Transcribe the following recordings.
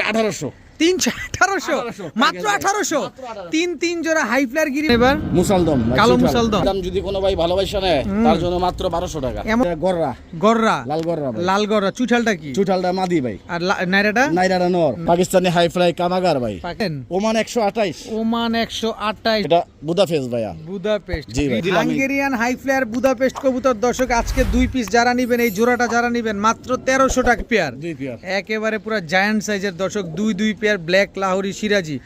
আঠারোশো। তিনশো আঠারোশো। 1800 মাত্র আঠারোশো। তিন তিন জোড়া হাই ফ্লার গিরি এবার? মুসালদম কালো মুসালদম। দাম যদি কোনো ভাই ভালোবাসা নেয় তার জন্য মাত্র বারোশো টাকা। এমন- গররা। গররা। লাল গররা লাল গররা। চুঠালটা কি? চুটালটা মাদি ভাই। আর লা- নাইরাটা? নর। পাকিস্তানি হাই ফ্লাই কামাগার ভাই। ওমান একশো আঠাইশ। ওমান একশো আটাইশ এটা বুদাফেস ভাইয়া। বুদাপেস্ট। জি ভাই। হাঙ্গেরিয়ান হাই ফ্লায়ার বুদাপেস্ট কবুতর। দর্শক আজকে দুই পিস যারা নিবেন এই জোড়াটা যারা নিবেন মাত্র তেরোশো টাকা পেয়ার দুই পেয়ার একেবারে পুরো জায়ান্ট সাইজের দর্শক দুই দুই পেয়ার ব্ল্যাক লাহোরি সিরাজি।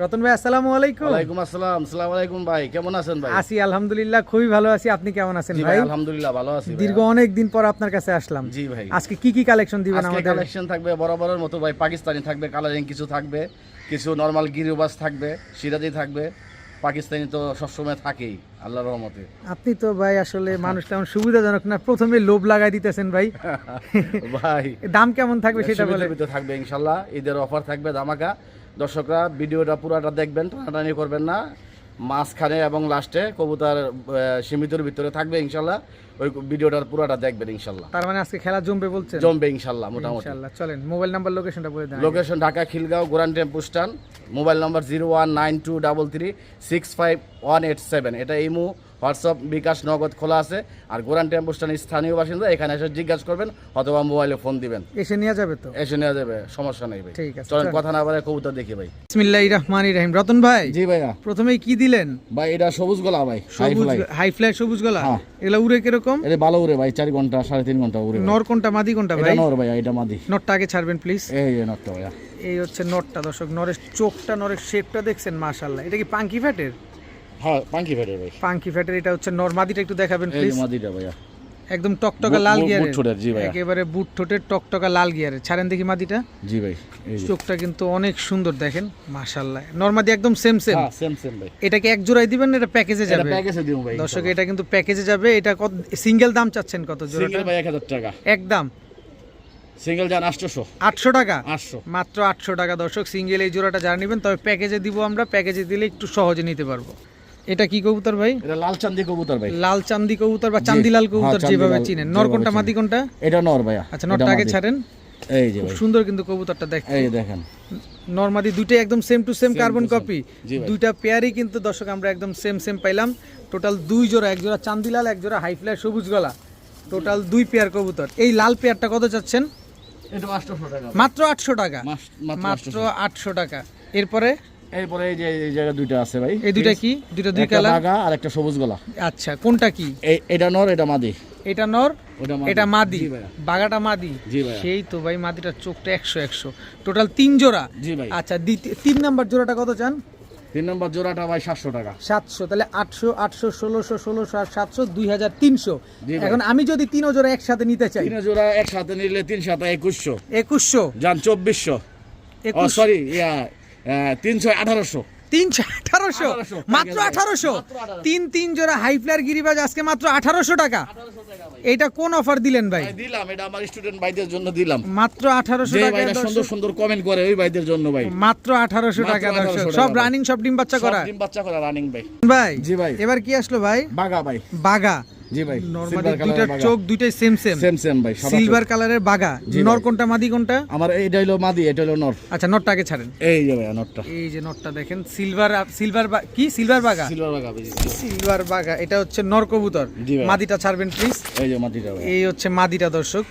রতন ভাই আসসালামু আলাইকুম। ওয়ালাইকুম আসসালাম। আসসালামু আলাইকুম ভাই কেমন আছেন ভাই? আছি আলহামদুলিল্লাহ খুবই ভালো আছি। আপনি কেমন আছেন ভাই আলহামদুলিল্লাহ ভালো আছি দীর্ঘ অনেক দিন পর আপনার কাছে আসলাম। জি ভাই। আজকে কি কি কালেকশন দিবেন আমাদের? আজকে কালেকশন থাকবে বরাবরের মতো ভাই পাকিস্তানি থাকবে কালারিং কিছু থাকবে কিছু নরমাল গিরিবাস থাকবে সিরাজি থাকবে পাকিস্তানি তো সবসময় থাকেই আল্লাহর রহমতে। আপনি তো ভাই আসলে মানুষ তেমন সুবিধাজনক না প্রথমে লোভ লাগাই দিতেছেন ভাই। ভাই। দাম কেমন থাকবে সেটা বলে তো ভিতরে থাকবে ইনশাল্লাহ ঈদের অফার থাকবে ধামাকা। দর্শকরা ভিডিওটা পুরাটা দেখবেন টানাটানি করবেন না। মাঝখানে এবং লাস্টে কবুতার সীমিতর ভিতরে থাকবে ইনশাল্লাহ। ওই ভিডিওটার পুরাটা দেখবেন ইনশাল্লাহ। তার মানে আজকে খেলা জমবে বলছে জমবে ইনশাল্লাহ মোটামুটি। ইনশাল্লাহ চলেন মোবাইল নাম্বার লোকেশনটা বলে দেন location Dhaka Khilgaon Goran tempo stand mobile number zero one nine two double three six five one eight seven. এটা ইমো হোয়াটসঅ্যাপ বিকাশ নগদ খোলা আছে। আর গোরান টেম্পু স্ট্যান্ড স্থানীয় বাসিন্দা এখানে এসে জিজ্ঞাসা করবেন অথবা মোবাইলে ফোন দিবেন। এসে নিয়ে যাবে তো? এসে নেওয়া যাবে সমস্যা নেই ভাই। ঠিক আছে, চলেন। কথা না বলে কবুতর দেখি ভাই। বিসমিল্লাহির রহমানির রহিম। রতন ভাই জি ভাইয়া। প্রথমেই কি দিলেন? ভাই এটা সবুজ গলা ভাই হাই সবুজ হাই ফ্লাই সবুজ গলা? হ্যাঁ। এগুলা উড়ে কীরকম? এটা ভালো উড়ে ভাই চার ঘণ্টা সাড়ে তিন ঘণ্টা উড়ে নর কোনটা মাদি কোনটা এটা ভাই? নর ভাইয়া এটা মাদি। নটটা আগে ছাড়বেন প্লিজ এই যে নরটা ভাইয়া। এই হচ্ছে নটটা দর্শক নরের চোখটা নরের শেপটা দেখছেন মাশাল্লাহ এটা কি পাঙ্কি ফ্যাটের হ্যাঁ পাঙ্কি ফেটে ভাই। পাঙ্কি ফ্যাটের এটা হচ্ছে নর মাদিটা একটু দেখাবেন প্লিজ মাদিটা ভাইয়া। একদম টকটকা লাল গিয়ারের জি ভাইয়া। একেবারে বুট ঠোঁটের টকটকা লাল গিয়ারের ছাড়েন দেখি মাদিটা। জি ভাই চোখটা কিন্তু অনেক সুন্দর দেখেন নরমাদি একদম সেম সেম হ্যাঁ সেম সেম ভাই। এটা এক দিবেন এটা প্যাকেজে এটা যাবে? প্যাকেজে দিও ভাই দর্শক এটা কিন্তু প্যাকেজে যাবে। এটা কত সিঙ্গেল দাম চাচ্ছেন কত সিঙ্গেল ভাই টাকা। একদম। সিঙ্গেল যান টাকা? মাত্র আটশো টাকা দর্শক সিঙ্গেল এই জোড়াটা যারা নেবেন তবে প্যাকেজে দিব আমরা। প্যাকেজে দিলে একটু সহজে নিতে পারব। এটা কি কবুতর ভাই? এটা লাল চান্দি কবুতর ভাই। লাল চান্দি কবুতর বা চান্দিলাল হ্যাঁ, কবুতর যেভাবে চিনেন। নর কোনটা। মাদি কোনটা? এটা নর ভাইয়া। আচ্ছা নরটা আগে ছাড়েন। এই যে ভাই। সুন্দর কিন্তু কবুতরটা দেখতে। এই দেখেন। নরমাদি দুইটাই একদম same to same carbon copy দুইটা পেয়ারই কিন্তু দর্শক আমরা একদম সেম সেম পাইলাম। টোটাল দুই জোড়া এক জোড়া চান্দিলাল এক জোড়া হাই ফ্লাই সবুজ গলা। টোটাল দুই পেয়ার কবুতর। এই লাল পেয়ারটা কত চাচ্ছেন? এটা আটশোশো টাকা। মাত্র আটশো টাকা। মাত্র মাত্র 800 আটশো টাকা। এরপরে? এরপরে এই যে এই জায়গায় দুইটা আছে ভাই। এই দুইটা কি? দুইটা দুই কালার বাগা আর একটা সবুজ গলা। আচ্ছা কোনটা কি? এটা নর এটা মাদি। এটা নর এটা মাদি। বাগাটা মাদি। সেই তো ভাই মাদিটার চোখটা একশো একশো। টোটাল তিন জোড়া? আচ্ছা তিন নাম্বার জোড়াটা কত চান? তিন নম্বর জোড়াটা ভাই সাতশো টাকা। সাতশো তাহলে আটশো আটশো ষোলোশো ষোলোশো আর সাতশো দুই হাজার তিনশো। এখন আমি যদি তিনও জোড়া একসাথে নিতে চাই। তিন জোড়া একসাথে নিলে তিন সাথে একুশশো। একুশশো? যান চব্বিশশো। একুশ সরি ইয়া তিনশো আঠারোশো। তিনশো আঠারোশো? মাত্র আঠারোশো? তিন তিন জোড়া হাই ফ্লায়ার গিরিবাজ আজকে মাত্র আঠারোশো টাকা। এটা কোন অফার দিলেন ভাই? দিলাম এটা আমার স্টুডেন্ট ভাইদের জন্য দিলাম। মাত্র আঠারোশো টাকা সুন্দর সুন্দর কমেন্ট করে ওই ভাইদের জন্য ভাই। মাত্র আঠারোশো টাকা 1800 দর্শক। টাকা সব রানিং সব ডিম বাচ্চা করা? ডিম বাচ্চা করা রানিং ভাই। ভাই জি ভাই। এবার কি আসলো ভাই? বাগা ভাই। বাগা জি ভাই নরমালি দুইটার চোখ দুইটাই সেম সেম সেম সেম ভাই সিলভার কালারের বাগা। নর কোনটা মাদি কোনটা? আমার এইটা হলো মাদি এটা হলো নর আচ্ছা আগে ছাড়েন। এই যে ভাই নরটা এই যে নটটা দেখেন সিলভার সিলভার কি? সিলভার বাগা? সিলভার বাগা সিলভার বাগা এটা হচ্ছে নর কবুতর। মাদিটা ছাড়বেন প্লিজ এই যে মাদিটা এই হচ্ছে মাদিটা দর্শক।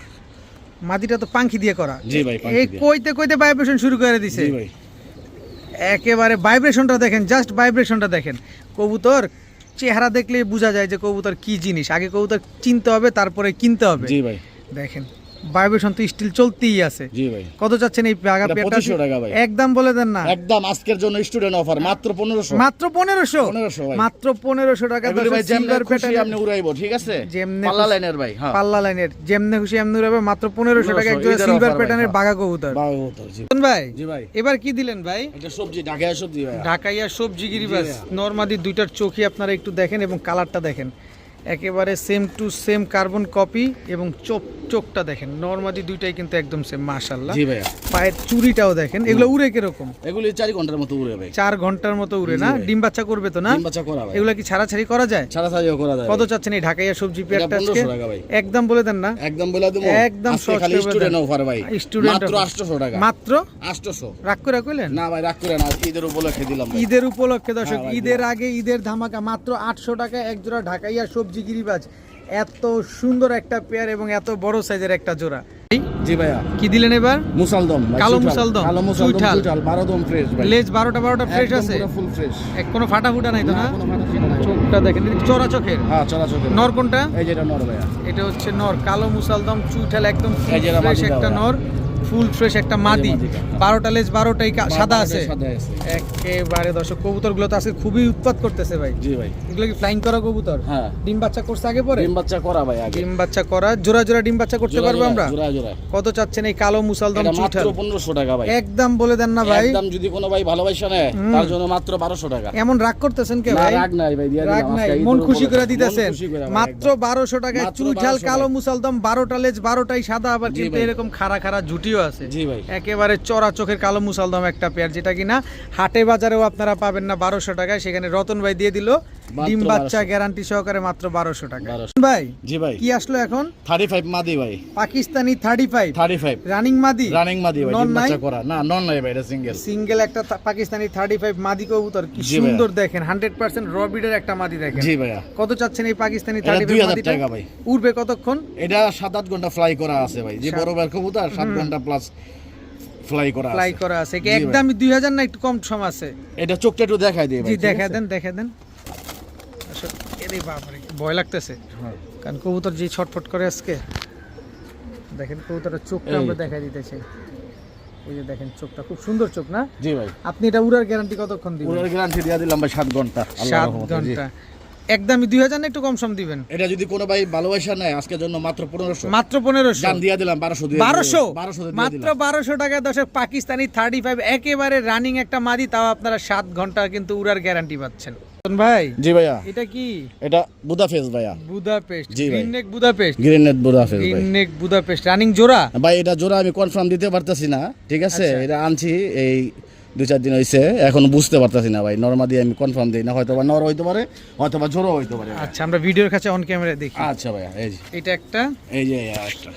মাদিটা তো পাঙ্খি দিয়ে করা। জি ভাই, এই কইতে কইতে ভাইব্রেশন শুরু করে দিছে। জি ভাই। একেবারে ভাইব্রেশনটা দেখেন জাস্ট ভাইব্রেশনটা দেখেন। কবুতর চেহারা দেখলেই বোঝা যায় যে কবুতর কি জিনিস। আগে কবুতর চিনতে হবে তারপরে কিনতে হবে। জি ভাই। দেখেন ভাইব্রেশন তো স্টিল চলতেই আছে। জি ভাই। কত চাচ্ছেন এই বাগা এটা পেয়ারটা 2500 টাকা ভাই। একদম বলে দেন না। একদম আজকের জন্য স্টুডেন্ট অফার মাত্র পনেরোশো। মাত্র পনেরোশো? 1500 ভাই। মাত্র পনেরোশো টাকা ভাই খুশি আপনি উড়াইবো ঠিক আছে? পাল্লা লাইনের ভাই হ্যাঁ। পাল্লা লাইনের। খুশি এমনি উড়াবে মাত্র পনেরোশো টাকা 1500 একজন সিলভার প্যাটার্নের। বাগা কবুতর। বাবা কবুতর, জি। ভাই? জি ভাই। এবার কি দিলেন ভাই? এটা সবজি ঢাকায় সবজি ভাই। ঢাকাইয়া সবজি গিরিবাস নর্মাদি দুইটার চোখই আপনারা একটু দেখেন এবং কালারটা দেখেন। একেবারে same to same carbon copy এবং চোখ চোখটা দেখেন। নর্মালি দুইটাই কিন্তু একদম সেম মাশাল্লাহ জি ভাইয়া। পায়ের চুরিটাও দেখেন। এগুলো উড়ে কীরকম? এগুলি চারি ঘণ্টার মতো উড়ে ভাই। চার ঘণ্টার মতো উড়ে না? ডিম বাচ্চা করবে তো না? ডিম বাচ্চা করা ভাই। এগুলো কি ছাড়াছাড়ি করা যায়? ছাড়া ছাড়িও করা যায় কত চাচ্ছেন এই ঢাকাইয়া সবজি পেয়ারটা আজকে? একদম বলে দেন না। একদম বলে দেবো। একদম সস্তা খালি স্টুডেন্ট অফার ভাই। Student মাত্র offer। আটশোশো টাকা। মাত্র? আটশোশো। রাগ করে কইলেন? না ভাই রাগ করে না। ঈদের উপলক্ষে দিলাম ভাই। ঈদের উপলক্ষে দর্শক হ্যাঁ ঈদের আগে ঈদের ধামাকা মাত্র আটশো টাকা এক জোড়া ঢাকাইয়া সবজি গিরিবাজ এত সুন্দর একটা পেয়ার এবং এত বড় সাইজের একটা জোড়া। জি ভাইয়া। কি দিলেন এবার? মুসালদম কালো। মুসালদম, কালো মুসালদম চুইঠাল। দম ফ্রেশ ভাই। লেজ বারোটা বারোটা ফ্রেশ একদম আছে? পুরো ফুল ফ্রেশ এক কোনো ফাটা ফুটা নাই তো না। চোখটা দেখেন চড়া চোখের? হ্যাঁ চোখের। নর কোনটা? এই যেটা নর ভাইয়া। এটা হচ্ছে নর কালো মুসালদম চুইঠাল একদম ফ্রেশ একটা নর। ফুল ফ্রেশ একটা মাদি। বারোটা লেজ বারোটাই সাদা আছে। একেবারে দর্শক কবুতরগুলো তো আজকে খুবই উৎপাত করতেছে ভাই। জি ভাই। এগুলো কি ফ্লাইং করা কবুতর? হ্যাঁ। ডিম বাচ্চা করছে আগে পরে? ডিম বাচ্চা করা ভাই আগে। ডিম বাচ্চা করা জোড়া জোড়া ডিম বাচ্চা করতে পারব আমরা? জোড়া জোড়া। কত চাচ্ছেন এই কালো মুসালদম মাত্র চুইঠাল? পনেরোশো টাকা ভাই। একদম বলে দেন না ভাই। একদম যদি কোনো ভাই ভালোবাসা নেয় তার জন্য মাত্র বারোশো টাকা। এমন রাগ করতেছেন কে ভাই? রাগ নাই ভাই দিয়ে রাগ নাই। মন খুশি করে দিতেছেন। মাত্র একদম। বারোশো টাকায় মাত্র চুইঠাল 1200 কালো। মুসালদম বারোটা লেজ বারোটাই সাদা আবার কিন্তু। এরকম খাড়া খাড়া জুটিও আছে। জি ভাই। একেবারে চড়া চোখের কালো মুসালদম একটা পেয়ার যেটা কিনা হাটে বাজারেও আপনারা পাবেন না বারোশো টাকায়। সেখানে রতন ভাই দিয়ে দিল ডিম বাচ্চা গ্যারান্টি সহকারে মাত্র বারোশো টাকা। ভাই জি ভাই। কি আসলো এখন? থার্টি ফাইভ মাদি ভাই। Pakistani thirty five. Thirty five. Running মাদি? রানিং মাদি ভাই নন নাই? করা। না নন নাই ভাই এটা সিঙ্গেল সিঙ্গেল একটা পাকিস্তানি থার্টি ফাইভ মাদি কবুতর কি সুন্দর দেখেন হান্ড্রেড পার্সেন্ট র বিডের একটা মাদি দেখেন। জি ভাইয়া। কত চাচ্ছেন এই পাকিস্তানি থার্টি ফাইভ মাদিটা? টাকা ভাই। উড়বে কতক্ষণ? এটা সাত আট ঘণ্টা ফ্লাই করা আছে ভাই। যে বড় বার কবুতর সাত ঘণ্টা প্লাস ফ্লাই করা ফ্লাই করা আছে কি একদমই দুই হাজার না একটু কম সম আছে? এটা চোখটা একটু দেখাই দিই ভাই জি ঠিক দেখা দেন দেখা দেন। আসলে, এরে বাপরে ভয় লাগতেছে। হ্যাঁ। কারণ কবুতর যে ছটফট করে আজকে দেখেন কবুতরের চোখটা আমরা দেখাই দিতেছি। এই যে দেখেন চোখটা খুব সুন্দর চোখ না? জি ভাই। আপনি এটা উড়ার গ্যারান্টি কতক্ষণ দিবেন? পুরো গ্যারান্টি দিয়ে দিলাম ভাই সাত ঘণ্টা আল্লাহর সাত রহমতে, জি। ঘণ্টা। একদমই দুই হাজার একটু কম সম দিবেন। এটা যদি কোনো ভাই ভালোবাসা নেয় আজকের জন্য মাত্র পনেরোশো। মাত্র পনেরোশো। জান দিয়ে দিলাম বারোশো বারোশো? মাত্র বারোশো টাকা দশক পাকিস্তানি থার্টি ফাইভ একেবারে রানিং একটা মাদি তাও আপনারা সাত ঘণ্টা কিন্তু উড়ার গ্যারান্টি পাচ্ছেন। ভাই জি ভাইয়া। এটা কি? এটা বুদাফেস ভাইয়া। বুদাপেস্ট জি ভাই। নেক বুদাপেস্ট গ্রিন নেট বুদাফেস ভাই। নেক বুদাপেস্ট রানিং জোড়া? ভাই এটা জোড়া আমি কনফার্ম দিতে পারতেছি না ঠিক আছে? আচ্ছা। এটা আনছি এই দুই চার দিন হয়েছে এখনও বুঝতে পারতেছি না ভাই। নর্মা দিয়ে আমি কনফার্ম দিই না হয়তো বা নর হইতে পারে হয়তো বা জোরও হইতে পারে আচ্ছা আমরা ভিডিওর কাছে অন ক্যামেরা দেখি। আচ্ছা ভাইয়া এই যে। এটা একটা? এই যে একটা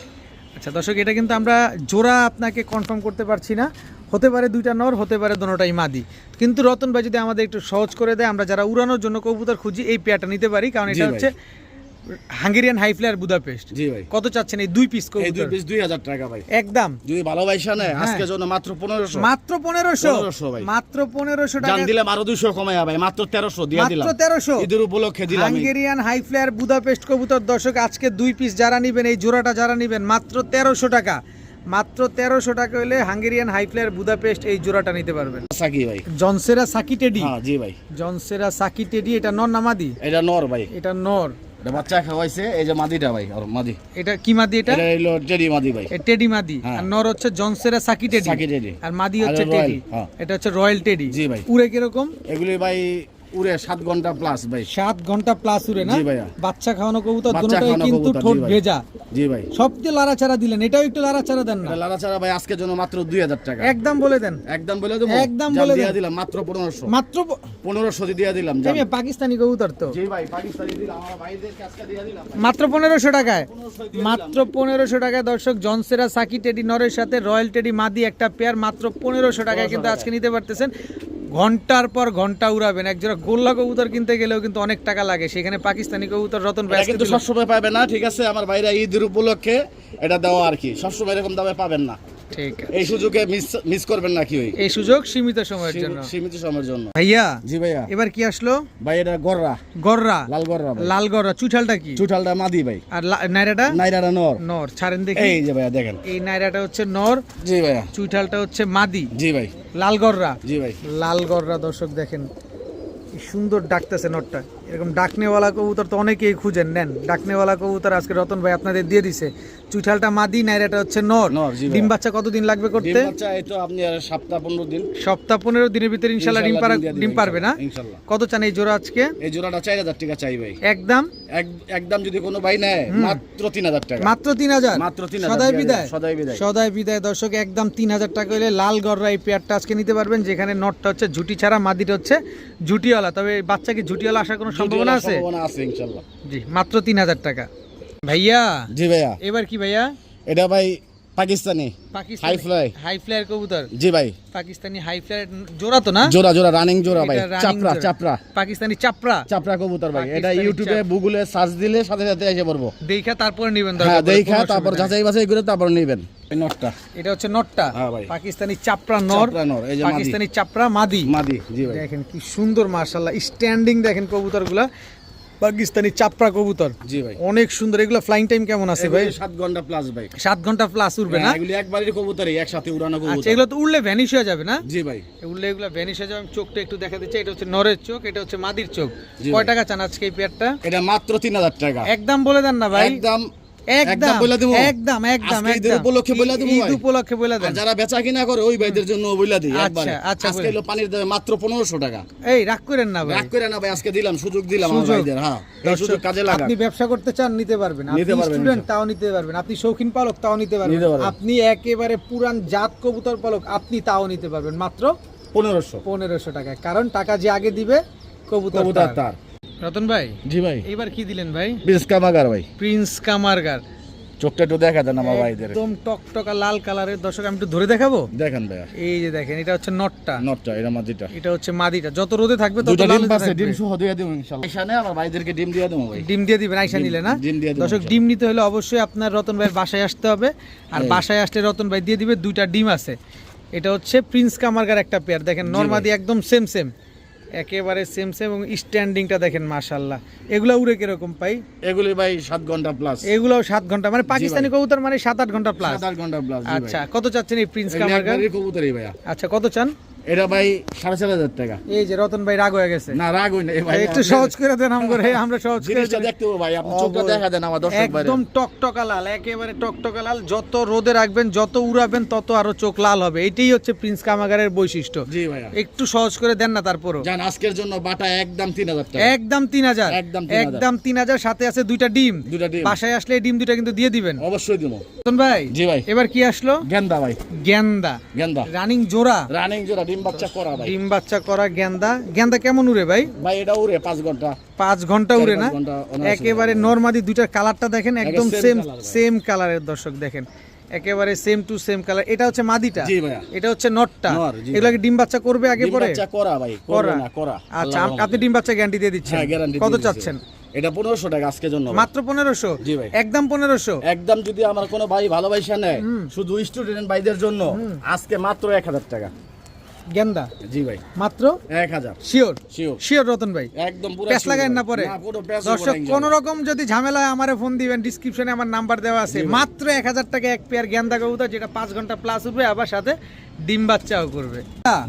আচ্ছা দর্শক এটা কিন্তু আমরা জোড়া আপনাকে কনফার্ম করতে পারছি না। হতে পারে দুইটা নর হতে পারে দোনোটাই মাদি। কিন্তু রতন ভাই যদি আমাদের একটু সহজ করে দেয় আমরা যারা উড়ানোর জন্য কবুতর খুঁজি এই পেয়ারটা নিতে পারি কারণ এটা হচ্ছে হাঙ্গেরিয়ান হাই ফ্লেয়ার বুদাপেস্ট। জি ভাই। কত চাচ্ছেন এই দুই পিস এই দুই পিস দুই হাজার টাকা ভাই। একদম। যদি ভালোবাসা নেয় হ্যাঁ। আজকের জন্য মাত্র মাত্র পনেরোশো? 1500 ভাই। মাত্র জান টাকা দিলাম আরও ভাই মাত্র দিয়ে দিলাম। মাত্র ঈদের উপলক্ষে দিলাম হাঙ্গেরিয়ান হাই ফ্লেয়ার বুদাপেস্ট কবুতর দর্শক আজকে দুই পিস যারা নিবেন এই জোড়াটা যারা নিবেন মাত্র তেরোশো টাকা। মাত্র তেরোশো টাকা হলে হাঙ্গেরিয়ান হাই ফ্লেয়ার বুদাপেস্ট এই জোড়াটা নিতে পারবেন। সাকি ভাই। জনসেরা সাকি টেডি। হ্যাঁ জি ভাই। জনসেরা সাকি টেডি এটা নর নামাদি এটা নর ভাই। এটা নর। এটা বাচ্চা খাওয়াইছে এই যে মাদিটা ভাই আর মাদি এটা কি মাদি এটা এটা হলো টেডি মাদি ভাই টেডি মাদি হ্যাঁ। আর নর হচ্ছে জনসেরা সাকি টেডি সাকি টেডি। আর মাদি হচ্ছে টেডি হ্যাঁ। এটা হচ্ছে রয়্যাল টেডি জি ভাই। উড়ে কীরকম এগুলি ভাই উড়ে সাত ঘণ্টা প্লাস ভাই। সাত ঘণ্টা প্লাস উড়ে না? জি ভাইয়া। বাচ্চা খাওয়ানো কবুতর খাওয়ানো কিন্তু ঠোঁট ভেজা। জি ভাই। সব দিয়ে লাড়াচাড়া দিলেন এটাও একটু লাড়াচাড়া দেন না? লাড়াচাড়া ভাই জন্য মাত্র দুই হাজার টাকা। একদম বলে দেন। একদম বলে দেবো? একদম বলে দিয়ে দিলাম মাত্র পনেরোশো। মাত্র প- পনেরোশো দিয়ে দিলাম জান। পাকিস্তানি কবুতর তো। জি ভাই পাকিস্তানি দিলাম আমার আজকে দিয়ে দিলাম মাত্র পনেরোশো টাকায়। মাত্র পনেরোশো টাকায় দর্শক জনসেরা সাকি টেডি নরের সাথে রয়্যাল টেডি মাদি একটা পেয়ার মাত্র পনেরোশো টাকায় কিন্তু আজকে নিতে পারতেছেন। ঘণ্টার পর ঘণ্টা উড়াবেন একজোড়া গোল্লা কবুতর কিনতে গেলেও কিন্তু অনেক টাকা লাগে। সেখানে পাকিস্তানি কবুতর রতন ব্যস্ত কিন্তু সবসময় পাবে না ঠিক আছে? আমার ভাইরা ঈদের উপলক্ষে এটা দেওয়া আর কি। সবসময় এরকম দামে পাবেন না। ঠিক এই সুযোগে মিস মিস করবেন না কি এই সুযোগ সীমিত সময়ের জন্য। সীমিত সময়ের জন্য। ভাইয়া জি ভাইয়া। এবার কি আসলো? ভাই এটা গররা। গররা। লাল গররা লাল গররা। চুঠালটা কি? চুটালটা মাদি ভাই। আর লা- নাইরাটা নাইরাটা নর। নর। ছাড়েন দেখি। এই যে ভাইয়া দেখেন। এই নাইরাটা হচ্ছে নর। জি ভাইয়া। হচ্ছে মাদি। জি ভাই। লাল গররা। জি ভাই। লাল গররা দর্শক দেখেন। কি সুন্দর ডাকতেছে নটটা। এরকম ডাকনেওয়ালা কবুতর তো অনেকেই খুঁজেন নেন। ডাকনেওয়ালা কবুতর আজকে রতন ভাই আপনাদের দিয়ে দিছে। চুইঠালটা মাদি এটা হচ্ছে নর। ডিম বাচ্চা কতদিন লাগবে ডিম করতে? বাচ্চা এই আপনি আর সপ্তাহ পনেরো দিন। সপ্তাহ পনেরো দিনের ভিতরে ইনশাল্লাহ ডিম পারা ডিম পারবে না? কত চান এই জোড়া আজকে? এই জোড়াটা চার হাজার টাকা চাই ভাই। একদম একদম যদি কোনো ভাই নেয় মাত্র তিন হাজার টাকা। মাত্র তিন হাজার? মাত্র 3,000 সদাই বিদায়। সদাই বিদায়। সদাই বিদায়। দর্শক একদম তিন হাজার টাকা হলে লাল গররা এই পেয়ারটা আজকে নিতে পারবেন যেখানে নটটা হচ্ছে ঝুটি ছাড়া মাদিটা হচ্ছে ঝুটিওয়ালা। তবে এই বাচ্চা কি ঝুটিওয়ালা আসার কোনো সম্ভাবনা আছে? সম্ভাবনা আছে জি মাত্র তিন হাজার টাকা। ভাইয়া জি ভাইয়া। এবার কি ভাইয়া? এটা ভাই Pakistani High fly। High flyer কবুতর। জি ভাই। পাকিস্তানি হাই ফ্লায়ার জোড়া তো না? জোড়া জোড়া রানিং জোড়া ভাই। চাপড়া চাপড়া। পাকিস্তানি চাপড়া। চাপড়া কবুতর ভাই। এটা ইউটিউবে গুগলে সার্চ দিলে সাথে সাথে এসে পড়ব। দেখা তারপরে নেবেন হ্যাঁ দেখা তারপর যাচাই বাছাই করে তারপর নেবেন। নটটা। এটা হচ্ছে নটটা। হ্যাঁ পাকিস্তানি চাপড়া নর। চাপড়া নর, এই যে পাকিস্তানি চাপড়া মাদি। মাদি জি ভাই। দেখেন কি সুন্দর মার্শাল্লাহ স্ট্যান্ডিং দেখেন কবুতরগুলা। পাকিস্তানি চাপড়া কবুতর। জি ভাই। অনেক সুন্দর। এগুলো ফ্লাইং টাইম কেমন আছে ভাই? 7 ঘণ্টা প্লাস ভাই। 7 ঘণ্টা প্লাস উড়বে না? এগুলো একবারের একবারই কবুতরই একসাথে উড়ানো কবুতর। আচ্ছা এগুলো তো উড়লে ভ্যানিশ হয়ে যাবে না? জি ভাই। উড়লে এগুলো ভ্যানিশ হয়ে যাবে। আমি চোখটা একটু দেখা দিচ্ছি। এটা হচ্ছে নরের চোখ এটা হচ্ছে মাদির চোখ। কয় টাকা চান আজকে এই পেয়ারটা এটা মাত্র তিন হাজার টাকা। একদম বলে দেন না ভাই। একদম একদম বলে দেবো। একদম একদম একদম। উপলক্ষে বলে দেবো ভাই। উপলক্ষে দেন। যারা বেচা কিনা করে ওই ভাইদের জন্য বইলা দিই আচ্ছা, একবারে। আচ্ছা, আজকে হলো পানির দামে মাত্র পনেরোশো টাকা। এই রাগ করেন না ভাই। রাগ করে না ভাই আজকে দিলাম সুযোগ দিলাম আমার ভাইদের হ্যাঁ। এই সুযোগ কাজে লাগা আপনি ব্যবসা করতে চান নিতে পারবেন। আপনি স্টুডেন্ট তাও নিতে পারবেন। আপনি শৌখিন পালক তাও নিতে পারবেন। আপনি একেবারে পুরান জাত কবুতর পালক আপনি তাও নিতে পারবেন। মাত্র পনেরোশো। পনেরোশো টাকায়। কারণ টাকা যে আগে দিবে কবুতর কবুতর তার। রতন ভাই? জি ভাই। এবার কি দিলেন ভাই? বিশ কামাগার ভাই। প্রিন্স কামারগার চোখটা একটু দেখা দেন আমার ভাইদের। একদম টকটকা লাল কালারের। দর্শক আমি একটু ধরে দেখাবো? দেখেন ভাইয়া। এই যে দেখেন এটা হচ্ছে নটটা। নটটা এটা মাদিটা এটা হচ্ছে মাদিটা যত রোদে থাকবে তত লাল ডিম থাকবে। ডিম সহ দিয়ে দেবো ইনশাআল্লাহ এখানে আমার ভাইদেরকে ডিম দিয়ে দেবো ভাই। ডিম দিয়ে দিবেন আইসা নিলে না? ডিম দিয়ে দিবেন, দর্শক ডিম নিতে হলে অবশ্যই আপনার রতন ভাইয়ের বাসায় আসতে হবে। আর বাসায় আসলে রতন ভাই দিয়ে দিবে দুইটা ডিম আছে। এটা হচ্ছে প্রিন্স কামারগার একটা পেয়ার দেখেন নর্মাদি একদম সেম সেম একেবারে সেম সেম এবং স্ট্যান্ডিংটা দেখেন মাশাল্লাহ এগুলো উড়ে কীরকম পাই? এগুলি ভাই সাত ঘণ্টা প্লাস এগুলোও সাত ঘণ্টা মানে পাকিস্তানি কবুতর মানে সাত আট ঘণ্টা প্লাস সাত আট ঘণ্টা প্লাস আচ্ছা কত চাচ্ছেন এই প্রিন্স কামার কবুতরই ভাইয়া। আচ্ছা কত চান? এটা ভাই সাড়ে চার হাজার টাকা। এই যে রতন ভাই রাগ হয়ে গেছে। না রাগ হই না ভাই একটু সহজ করে দেন আমরা সহজ করে জিনিসটা দেখতে ভাই আপনি চোখটা দেখা দেন আমার দর্শক ভাই একদম টকটকা লাল একেবারে টকটকা লাল যত রোদে রাখবেন যত উড়াবেন তত আরও চোখ লাল হবে। এটাই হচ্ছে প্রিন্স কামাগারের বৈশিষ্ট্য। জি ভাইয়া। একটু সহজ করে দেন না তারপরও। জান আজকের জন্য বাটা একদম তিন হাজার টাকা। একদম তিন হাজার। একদম 3,000 একদম তিন হাজার সাথে আছে দুইটা ডিম। দুটা ডিম। বাসায় আসলে ডিম দুইটা কিন্তু দিয়ে দিবেন। অবশ্যই দিব। রতন ভাই জি ভাই। এবার কি আসলো? গেন্দা ভাই। গেন্দা। গেন্দা। রানিং জোড়া। রানিং জোড়া ডিম বাচ্চা করা ভাই। ডিম বাচ্চা করা গেন্দা। গেন্দা কেমন উড়ে ভাই? ভাই এটা উড়ে পাঁচ ঘণ্টা। পাঁচ ঘণ্টা উড়ে না? একেবারে নর্মাদি দুইটার কালারটা দেখেন একদম সেম সেম কালারের দর্শক দেখেন। একেবারে সেম টু সেম কালার এটা হচ্ছে মাদিটা? এটা হচ্ছে নটটা? নর, এগুলো কি ডিম বাচ্চা করবে আগে পরে? বাচ্চা করা ভাই করা করা। না করা। আচ্ছা আপনি ডিম বাচ্চা গ্যারান্টি দিয়ে দিচ্ছেন। হ্যাঁ কত চাচ্ছেন? এটা পনেরোশো টাকা আজকের জন্য মাত্র পনেরোশো? জি ভাই। একদম পনেরোশো? একদম যদি আমার কোনো ভাই ভালোবাসা নেয় শুধু স্টুডেন্ট ভাইদের জন্য আজকে মাত্র এক হাজার টাকা। গেন্দা? জি ভাই। মাত্র? এক হাজার। শিওর শিওর শিওর রতন ভাই। একদম প্যাস না পরে। দর্শক কোন রকম যদি ঝামেলা হয় আমারে ফোন দিবেন ডিসক্রিপশনে আমার নাম্বার দেওয়া আছে। মাত্র এক হাজার টাকা এক পেয়ার গেন্দা যেটা পাঁচ ঘণ্টা প্লাস উঠবে আবার সাথে ডিম বাচ্চাও করবে।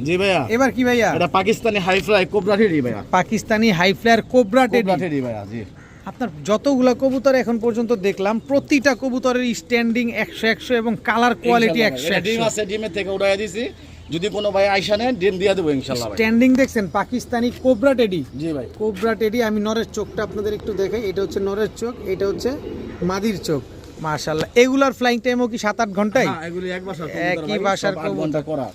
জি ভাইয়া। এবার কি ভাইয়া? এটা Pakistani high fly cobra teddy ভাইয়া। Pakistani high flyer cobra teddy ভাইয়া জি। আপনার যতগুলো কবুতর এখন পর্যন্ত দেখলাম প্রতিটা কবুতরের স্ট্যান্ডিং একশো একশো এবং কালার কোয়ালিটি একশো ডিম আছে ডিমের থেকে উড়াই দিছি। যদি কোনো ভাই আইসা নেন ডিম দিয়ে দেবো ইনশাল্লাহ স্ট্যান্ডিং দেখছেন পাকিস্তানি কোবরা টেডি। জি ভাই। কোবরা টেডি আমি নরের চোখটা আপনাদের একটু দেখাই এটা হচ্ছে নরের চোখ এটা হচ্ছে মাদির চোখ। মাশাল্লাহ এগুলার ফ্লাইং টাইমও কি সাত আট ঘন্টাই হ্যাঁ, একই বাসার করা